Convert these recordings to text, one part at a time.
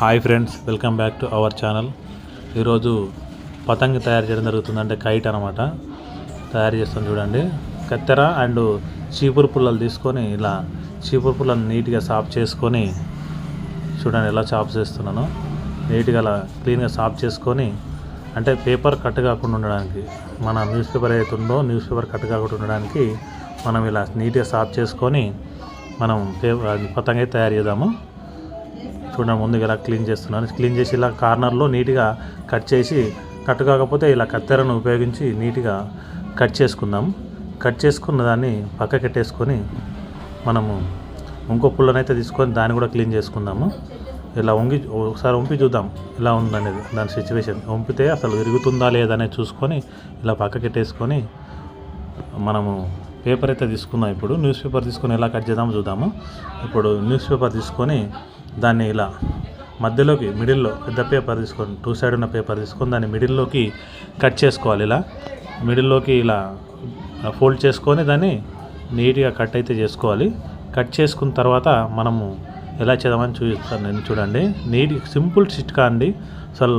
Hi friends welcome back to our channel ఈరోజు పతంగి తయారు చేయడం జరుగుతుంది అంటే కైట్ అనమాట తయారు చేస్తాం చూడండి. కత్తెర అండ్ చీపురు పుల్లలు తీసుకొని ఇలా చీపురు పుల్లలు నీట్గా సాఫ్ చేసుకొని చూడండి ఎలా చాప్ చేస్తున్నాను. నీట్గా అలా క్లీన్గా సాఫ్ చేసుకొని అంటే పేపర్ కట్ కాకుండా ఉండడానికి మన న్యూస్ పేపర్ ఏదైతే ఉందో న్యూస్ పేపర్ కట్ కాకుండా ఉండడానికి మనం ఇలా నీట్గా సాఫ్ చేసుకొని మనం పేపర్ తయారు చేద్దాము. చూడండి ముందుగా ఇలా క్లీన్ చేస్తున్నాను. క్లీన్ చేసి ఇలా కార్నర్లో నీట్గా కట్ చేసి కట్ కాకపోతే ఇలా కత్తెరను ఉపయోగించి నీట్గా కట్ చేసుకుందాం. కట్ చేసుకున్న దాన్ని పక్కకెట్టేసుకొని మనము ఇంకో పుల్లనైతే తీసుకొని దాన్ని కూడా క్లీన్ చేసుకుందాము. ఇలా వంగి ఒకసారి వంపి చూద్దాం ఇలా ఉందనేది దాని సిచ్యువేషన్. వంపితే అసలు విరుగుతుందా లేదా అనేది చూసుకొని ఇలా పక్కకెట్టేసుకొని మనము పేపర్ అయితే తీసుకుందాం ఇప్పుడు. న్యూస్ పేపర్ తీసుకొని ఎలా కట్ చేద్దామో చూద్దాము. ఇప్పుడు న్యూస్ పేపర్ తీసుకొని దాన్ని ఇలా మధ్యలోకి మిడిల్లో పెద్ద పేపర్ తీసుకొని టూ సైడ్ ఉన్న పేపర్ తీసుకొని దాన్ని మిడిల్లోకి కట్ చేసుకోవాలి ఇలా. మిడిల్లోకి ఇలా ఫోల్డ్ చేసుకొని దాన్ని నీట్గా కట్ అయితే చేసుకోవాలి. కట్ చేసుకున్న తర్వాత మనము ఎలా చేద్దామని చూపిస్తాను నేను చూడండి. నీట్ సింపుల్ చిట్కా అండి. అసలు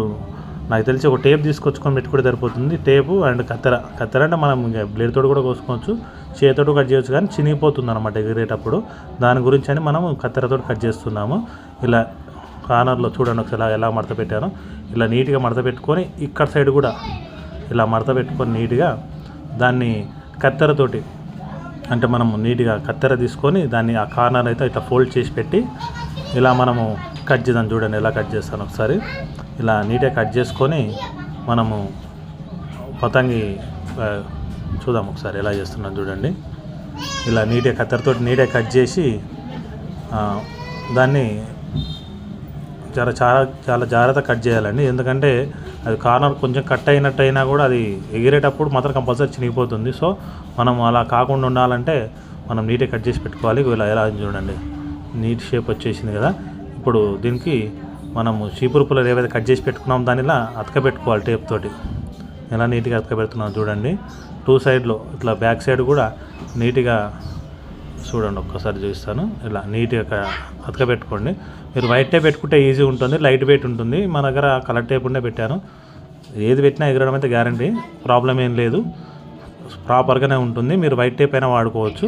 నాకు తెలిసి ఒక టేప్ తీసుకొచ్చుకొని పెట్టుకుంటే సరిపోతుంది. టేపు అండ్ కత్తెర. కత్తెర అంటే మనం ఇంకా బ్లేడ్ తోటి కూడా కోసుకోవచ్చు. చేతితో కట్ చేయొచ్చు కానీ చినిగిపోతుంది అనమాట ఎగిరేటప్పుడు. దాని గురించి అని మనం కత్తెరతో కట్ చేస్తున్నాము. ఇలా కార్నర్లో చూడండి ఒకసారి ఎలా- ఎలా మడత పెట్టాను. ఇలా నీట్గా మడత పెట్టుకొని ఇక్కడ సైడ్ కూడా ఇలా మడత పెట్టుకొని నీట్గా దాన్ని కత్తెరతోటి అంటే మనము నీట్గా కత్తెర తీసుకొని దాన్ని ఆ కార్నర్ అయితే ఇట్లా ఫోల్డ్ చేసి పెట్టి ఇలా మనము కట్ చేద్దాం చూడండి ఎలా కట్ చేస్తాను ఒకసారి. ఇలా నీట్గా కట్ చేసుకొని మనము పతంగి చూద్దాం ఒకసారి ఎలా చేస్తున్నాను చూడండి. ఇలా నీట్గా కత్తెరతో నీట్గా కట్ చేసి దాన్ని చాలా చాలా చాలా జాగ్రత్త కట్ చేయాలండి. ఎందుకంటే అది కార్నర్ కొంచెం కట్ అయినట్టు అయినా కూడా అది ఎగిరేటప్పుడు మాత్రం కంపల్సరీ చినిగిపోతుంది. సో మనం అలా కాకుండా ఉండాలంటే మనం నీట్గా కట్ చేసి పెట్టుకోవాలి. ఇలా ఎలా చూడండి. నీట్ షేప్ వచ్చేసింది కదా. ఇప్పుడు దీనికి మనము చీపురుపులు ఏవైతే కట్ చేసి పెట్టుకున్నాం దానిలా అతక పెట్టుకోవాలి టేప్ తోటి. ఎలా నీట్గా అతకబెడుతున్నాం చూడండి. టూ సైడ్లో ఇట్లా బ్యాక్ సైడ్ కూడా నీట్గా చూడండి ఒక్కసారి చూపిస్తాను. ఇలా నీట్గా అతకబెట్టుకోండి మీరు వైట్ టేప్ పెట్టుకుంటే ఈజీ ఉంటుంది లైట్ వెయిట్ ఉంటుంది. మన దగ్గర కలర్ టేప్ ఉండే పెట్టాను. ఏది పెట్టినా ఎగరడం అయితే గ్యారంటీ ప్రాబ్లం ఏం లేదు. ప్రాపర్గానే ఉంటుంది. మీరు వైట్ టేప్ అయినా వాడుకోవచ్చు.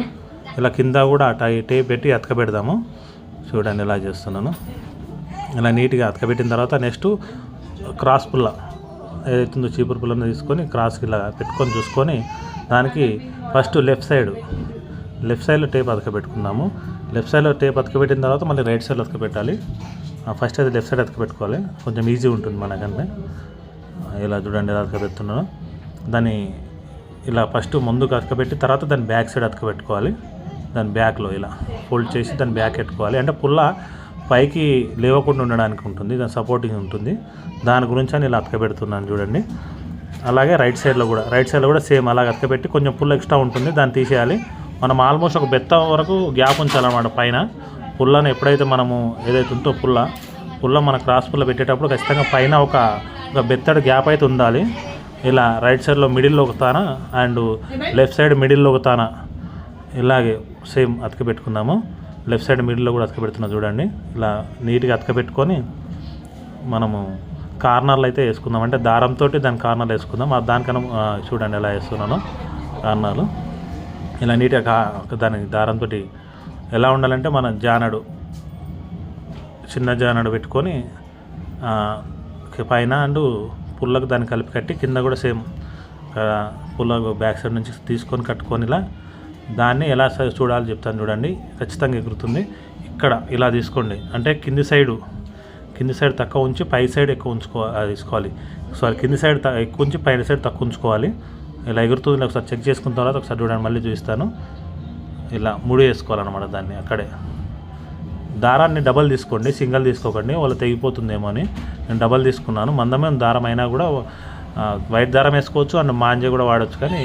ఇలా కింద కూడా టై టేప్ పెట్టి అతకబెడదాము చూడండి ఇలా చేస్తున్నాను. ఇలా నీట్గా అతకబెట్టిన తర్వాత నెక్స్ట్ క్రాస్ పుల్ల ఏదైతుందో చీపురు పుల్లని తీసుకొని క్రాస్కి ఇలా పెట్టుకొని చూసుకొని దానికి ఫస్ట్ లెఫ్ట్ సైడ్ లెఫ్ట్ సైడ్లో టేప్ అతకబెట్టుకున్నాము. లెఫ్ట్ సైడ్లో టేప్ అతకబెట్టిన తర్వాత మళ్ళీ రైట్ సైడ్లో అతకబెట్టాలి. ఫస్ట్ అయితే లెఫ్ట్ సైడ్ అతకబెట్టుకోవాలి. కొంచెం ఈజీ ఉంటుంది మనకంటే ఇలా చూడండి ఎలా అతకబెడుతున్నాను. దాన్ని ఇలా ఫస్ట్ ముందుకు అతకబెట్టి తర్వాత దాన్ని బ్యాక్ సైడ్ అతకబెట్టుకోవాలి. దాని బ్యాక్లో ఇలా ఫోల్డ్ చేసి దాని బ్యాక్ పెట్టుకోవాలి అంటే పుల్ల పైకి లేవకుండా ఉండడానికి ఉంటుంది దాని సపోర్టింగ్ ఉంటుంది. దాని గురించి అని ఇలా అతకబెడుతున్నాను చూడండి. అలాగే రైట్ సైడ్లో కూడా రైట్ సైడ్లో కూడా సేమ్ అలాగ అతకబెట్టి కొంచెం పుల్ల ఎక్స్ట్రా ఉంటుంది దాన్ని తీసేయాలి. మనం ఆల్మోస్ట్ ఒక బెత్త వరకు గ్యాప్ ఉంచాలన్నమాట పైన. పుల్లను ఎప్పుడైతే మనము ఏదైతే ఉందో పుల్ల పుల్ల మన క్రాస్ పుల్ల పెట్టేటప్పుడు ఖచ్చితంగా పైన ఒక ఒక బెత్తడి గ్యాప్ అయితే ఉండాలి. ఇలా రైట్ సైడ్లో మిడిల్లో ఒక తాన అండ్ లెఫ్ట్ సైడ్ మిడిల్లో ఒక తాన ఇలాగే సేమ్ అతక పెట్టుకుందాము లెఫ్ట్ సైడ్ మిడిల్లో కూడా అతక పెడుతున్నా చూడండి. ఇలా నీట్గా అతక పెట్టుకొని మనము కార్నర్లు అయితే వేసుకుందాం. అంటే దారంతో దాని కార్నర్లు వేసుకుందాం. దానికన్నా చూడండి ఎలా వేస్తున్నాను కార్నర్లు. ఇలా నీట్గా కా దాని దారంతో ఎలా ఉండాలంటే మన జానడు చిన్న జానడు పెట్టుకొని పైన అండ్ పుల్లకు దాన్ని కలిపి కట్టి కింద కూడా సేమ్ పుల్ల బ్యాక్ సైడ్ నుంచి తీసుకొని కట్టుకొని ఇలా దాన్ని ఎలా చూడాలి చూడాలో చెప్తాను చూడండి. ఖచ్చితంగా ఎగురుతుంది. ఇక్కడ ఇలా తీసుకోండి. అంటే కింది సైడు కింది సైడ్ తక్కువ ఉంచి పై సైడ్ ఎక్కువ ఉంచుకో అది తీసుకోవాలి. సారీ కింది సైడ్ త- ఎక్కువ ఉంచి పైన సైడ్ తక్కువ ఉంచుకోవాలి. ఇలా ఎగురుతుంది. ఒకసారి చెక్ చేసుకున్న తర్వాత ఒకసారి చూడండి. మళ్ళీ చూపిస్తాను. ఇలా ముడి వేసుకోవాలన్నమాట దాన్ని అక్కడే. దారాన్ని డబల్ తీసుకోండి. సింగిల్ తీసుకోకండి. వాళ్ళు తెగిపోతుందేమో అని. నేను డబల్ తీసుకున్నాను. మందమైన దారం అయినా కూడా వైట్ దారం వేసుకోవచ్చు అండ్ మాంజ కూడా వాడచ్చు కానీ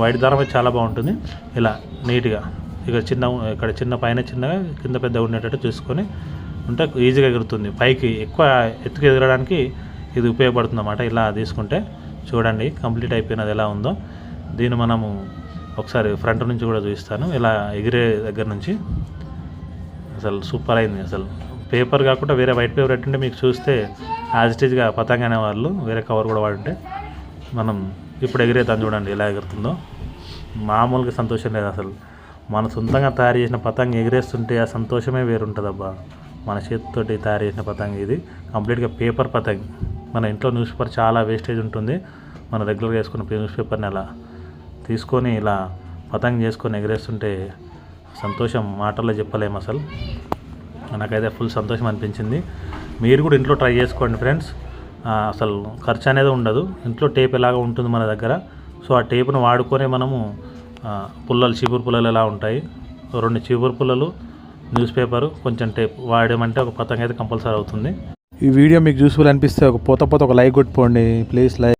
వైట్ దారం అయితే చాలా బాగుంటుంది. ఇలా నీట్గా ఇక్కడ చిన్న ఇక్కడ చిన్న పైన చిన్నగా కింద పెద్ద ఉండేటట్టు చూసుకొని ఉంటే ఈజీగా ఎగురుతుంది. పైకి ఎక్కువ ఎత్తుకు ఎగరడానికి ఇది ఉపయోగపడుతుంది అన్నమాట ఇలా తీసుకుంటే. చూడండి కంప్లీట్ అయిపోయినది ఎలా ఉందో. దీన్ని మనము ఒకసారి ఫ్రంట్ నుంచి కూడా చూపిస్తాను. ఇలా ఎగిరే దగ్గర నుంచి. అసలు సూపర్ అయింది అసలు. పేపర్ కాకుండా వేరే వైట్ పేపర్ ఎట్టుంటే మీకు చూస్తే యాజ్ ఇట్ ఈజ్గా పతంగ అనేవాళ్ళు వేరే కవర్ కూడా వాడుంటే మనం ఇప్పుడు ఎగిరేద్దాం చూడండి ఎలా ఎగురుతుందో. మామూలుగా సంతోషం లేదు అసలు. మన సొంతంగా తయారు చేసిన పతంగ ఎగిరేస్తుంటే ఆ సంతోషమే వేరుంటుందబ్బా. మన చేతితోటి తయారు చేసిన పతంగ ఇది. కంప్లీట్గా పేపర్ పతంగ. మన ఇంట్లో న్యూస్ పేపర్ చాలా వేస్టేజ్ ఉంటుంది. మనం రెగ్యులర్గా వేసుకున్న న్యూస్ పేపర్ని అలా తీసుకొని ఇలా పతంగ చేసుకొని ఎగరేస్తుంటే సంతోషం మాటల్లో చెప్పలేము అసలు. నాకైతే ఫుల్ సంతోషం అనిపించింది. మీరు కూడా ఇంట్లో ట్రై చేసుకోండి ఫ్రెండ్స్ అసలు ఖర్చు అనేది ఉండదు. ఇంట్లో టేప్ ఎలాగ ఉంటుంది మన దగ్గర? సో ఆ టేప్ను వాడుకొని మనము పుల్లలు చీపురు పుల్లలు ఎలా ఉంటాయి? రెండు చీపురు పుల్లలు న్యూస్ పేపరు కొంచెం టేప్ వాడమంటే ఒక పతంగా అయితే కంపల్సరీ అవుతుంది. ఈ వీడియో మీకు యూస్ఫుల్ అనిపిస్తే ఒక పోత పోత ఒక లైక్ కొట్టుకోండి. Please like